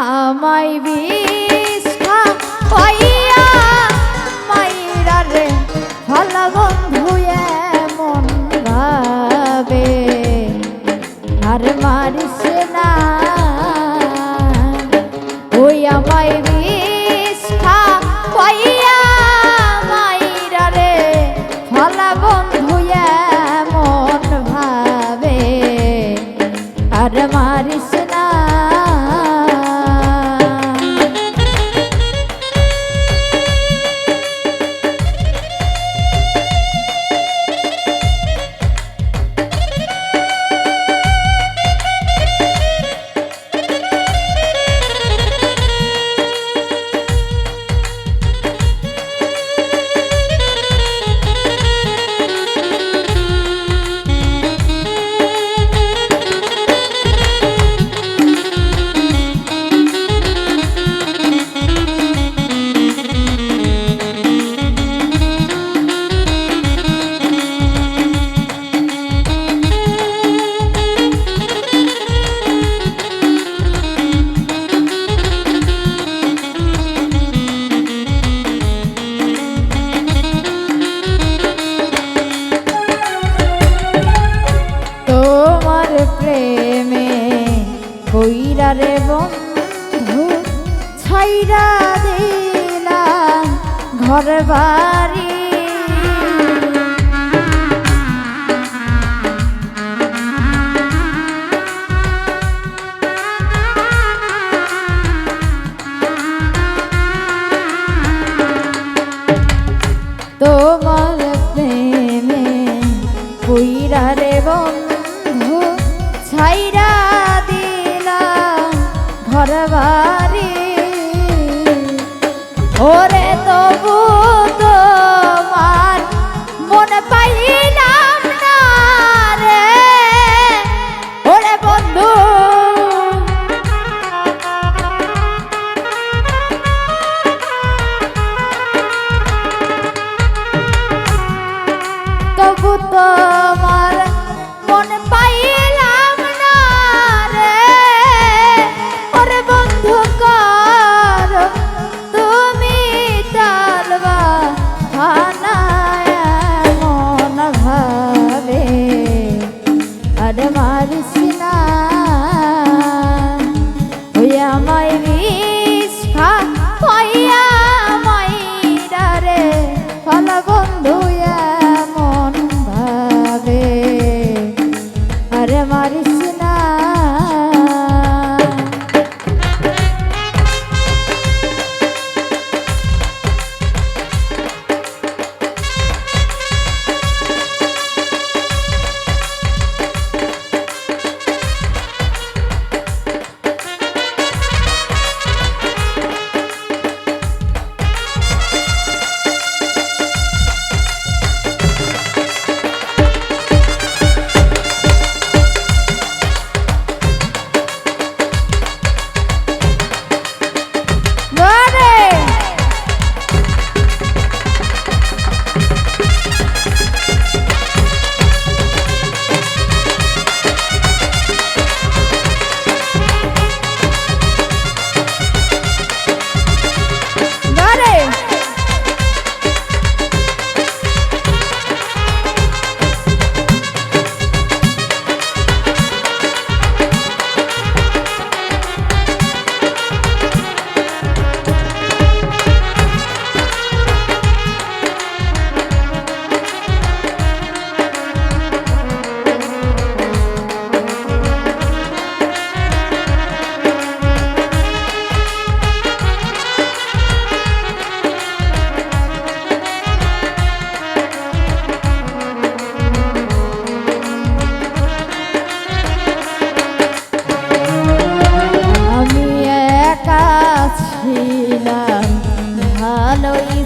আমায় বিষ্ঠা ওই প্রেমে কইরা রে বন্ধু ছাইরা ঘর বাড়ি বাড়ি। ওরে তবু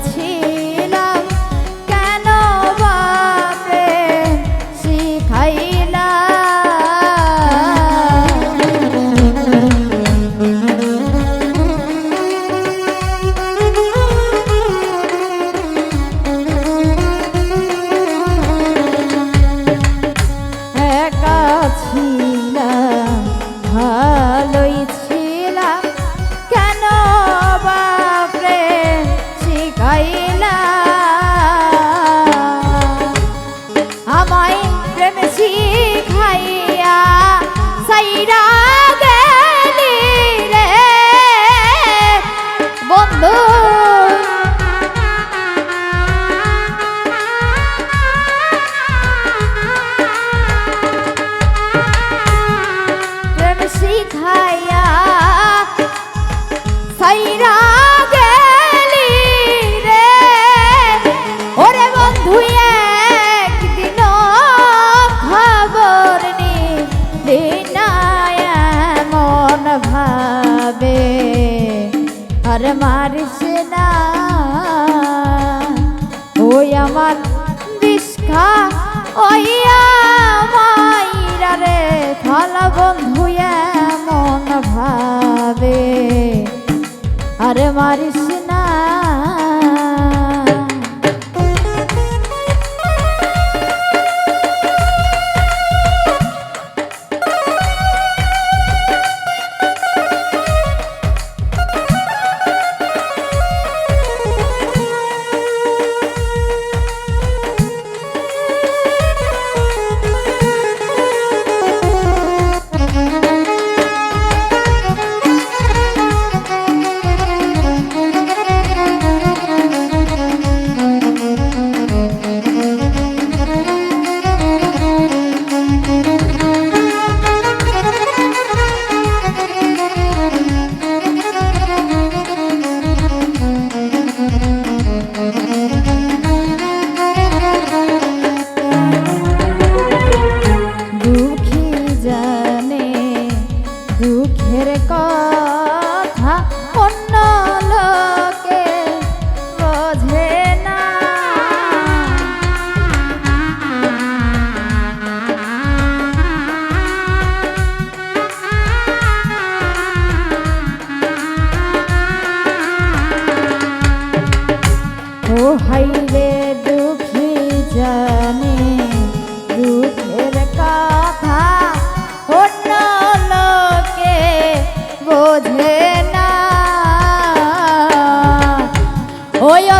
আছে। আমায় প্রেম শিখাইয়া সাইরা গেলি রে। বন্ধু মারছে না ওই আমার বিষ্কা ওই মাইরা রে থালা বন্ধু এমন ভাবে। আরে মারিস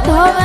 朋们。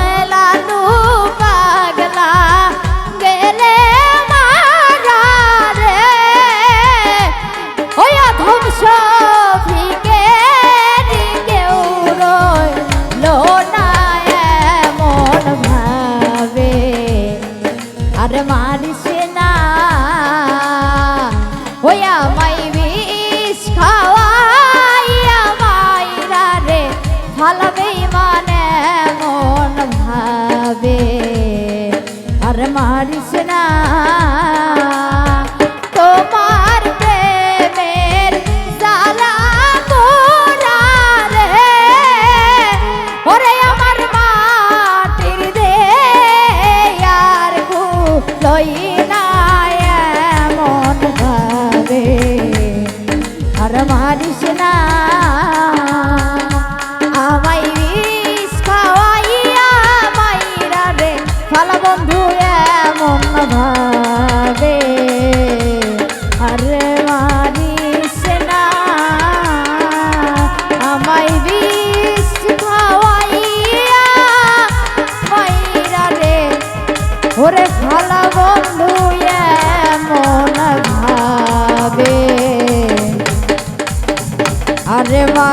ওরে ভালা বন্ধু এমন ভাবে। আরে মা